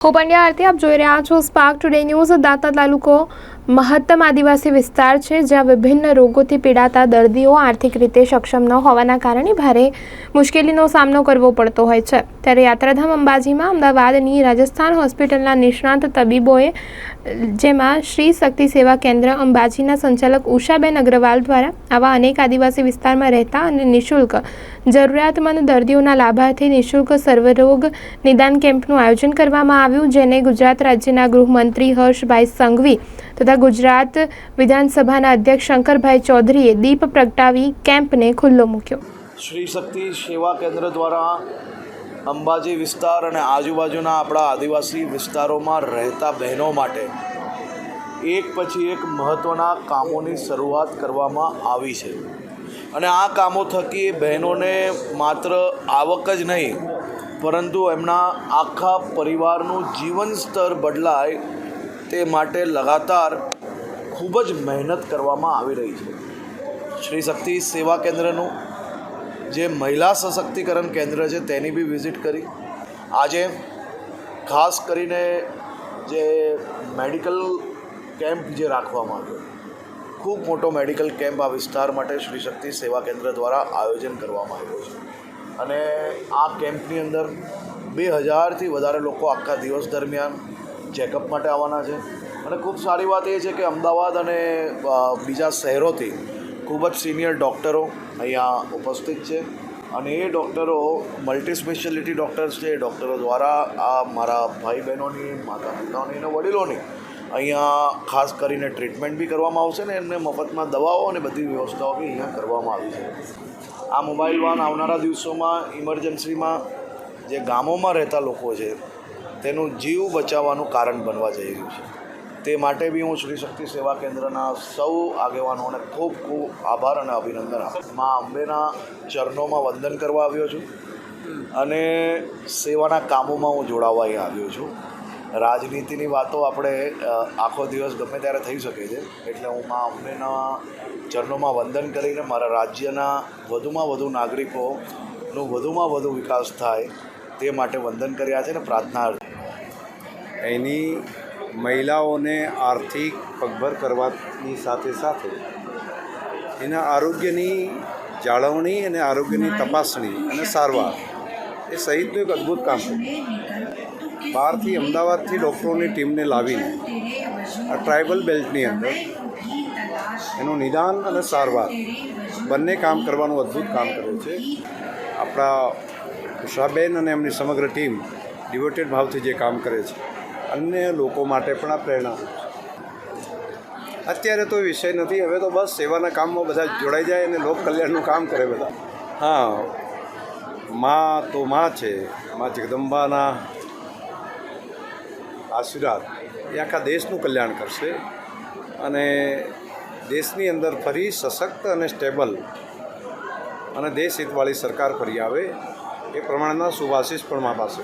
હું પંડ્યા આરતી આપ જોઈ રહ્યા છો સ્પાર્ક ટુડે ન્યૂઝ દાંતા તાલુકો મહત્તમ આદિવાસી વિસ્તાર છે, જ્યાં વિભિન્ન રોગોથી પીડાતા દર્દીઓ આર્થિક રીતે સક્ષમ ન હોવાના કારણે ભારે મુશ્કેલીનો સામનો કરવો પડતો હોય છે. ત્યારે યાત્રાધામ અંબાજીમાં અમદાવાદની રાજસ્થાન હોસ્પિટલના નિષ્ણાંત તબીબોએ, જેમાં શ્રી શક્તિ સેવા કેન્દ્ર અંબાજીના સંચાલક ઉષાબેન અગ્રવાલ દ્વારા આવા અનેક આદિવાસી વિસ્તારમાં રહેતા અને નિઃશુલ્ક જરૂરિયાતમંદ દર્દીઓના લાભાર્થે નિઃશુલ્ક સર્વરોગ નિદાન કેમ્પનું આયોજન કરવામાં આવ્યું, જેને ગુજરાત રાજ્યના ગૃહમંત્રી હર્ષભાઈ સંઘવી તથા ગુજરાત વિધાનસભાના અધ્યક્ષ શંકરભાઈ ચૌધરીએ દીપ પ્રગટાવી કેમ્પને ખુલ્લો મૂક્યો. શ્રી શક્તિ સેવા કેન્દ્ર દ્વારા અંબાજી વિસ્તાર અને આજુબાજુના આપણા આદિવાસી વિસ્તારોમાં રહેતા બહેનો માટે એક પછી એક મહત્ત્વના કામોની શરૂઆત કરવામાં આવી છે. અને આ કામો થકી બહેનોને માત્ર આવક જ નહીં, પરંતુ એમના આખા પરિવારનું જીવન સ્તર બદલાય તે માટે લગાતાર ખૂબ જ મહેનત કરવામાં આવી રહી છે. શ્રી શક્તિ સેવા કેન્દ્રનું જે મહિલા સશક્તિકરણ કેન્દ્ર છે તેની બી વિઝિટ કરી. આજે ખાસ કરીને જે મેડિકલ કેમ્પ જે રાખવામાં આવ્યો, ખૂબ મોટો મેડિકલ કેમ્પ આ વિસ્તાર માટે શ્રી શક્તિ સેવા કેન્દ્ર દ્વારા આયોજન કરવામાં આવ્યું છે. અને આ કેમ્પની અંદર બે હજારથી વધારે લોકો આખા દિવસ દરમિયાન ચેકઅપ માટે આવવાના છે. અને ખૂબ સારી વાત એ છે કે અમદાવાદ અને બીજા શહેરોથી ખૂબ જ સિનિયર ડૉક્ટરો અહીંયા ઉપસ્થિત છે. અને એ ડૉક્ટરો મલ્ટી સ્પેશિયાલિટી ડૉક્ટર્સ છે. એ ડૉક્ટરો દ્વારા આ મારા ભાઈ બહેનોની માતા પિતાઓની અને વડીલોની અહીંયા ખાસ કરીને ટ્રીટમેન્ટ બી કરવામાં આવશે ને એમને મફતમાં દવાઓ અને બધી વ્યવસ્થાઓ બી અહીંયા કરવામાં આવી છે. આ મોબાઈલ વાન આવનારા દિવસોમાં ઇમરજન્સીમાં જે ગામોમાં રહેતા લોકો છે, તેનું જીવ બચાવવાનું કારણ બનવા જઈ રહ્યું છે. તે માટે બી હું શ્રી શક્તિ સેવા કેન્દ્રના સૌ આગેવાનોને ખૂબ ખૂબ આભાર અને અભિનંદન આપું મા અંબેના ચરણોમાં વંદન કરવા આવ્યો છું અને સેવાના કામોમાં હું જોડાવા અહીં આવ્યો છું. રાજનીતિની વાતો આપણે આખો દિવસ ગમે ત્યારે થઈ શકે છે. એટલે હું મા અંબેના ચરણોમાં વંદન કરીને મારા રાજ્યના વધુમાં વધુ નાગરિકોનું વધુમાં વધુ વિકાસ થાય તે માટે વંદન કર્યા છે અને પ્રાર્થના એની મહિલાઓને આર્થિક પગભર કરવાની સાથે સાથે એના આરોગ્યની જાળવણી અને આરોગ્યની તપાસણી અને સારવાર એ સહિતનું એક અદ્ભુત કામ છે. બહારથી અમદાવાદથી ડૉક્ટરોની ટીમને લાવીને આ ટ્રાઇબલ બેલ્ટની અંદર એનું નિદાન અને સારવાર બંને કામ કરવાનું અદ્ભુત કામ કરે છે. આપણા ઉષાબેન અને એમની સમગ્ર ટીમ ડિવોટેડ ભાવથી જે કામ કરે છે. અન્ય લોકો માટે પણ આ પ્રેરણા અત્યારે તો વિષય નથી, હવે તો બસ સેવાના કામમાં બધા જોડાઈ જાય અને લોક કલ્યાણનું કામ કરે બધા. હા, માં તો માં છે, માં જગદંબાના આશીર્વાદ. એ આખા દેશનું કલ્યાણ કરશે અને દેશની અંદર ફરી સશક્ત અને સ્ટેબલ અને દેશ હિતવાળી સરકાર ફરી આવે એ પ્રમાણેના શુભાશીષ પણ મા પાસે.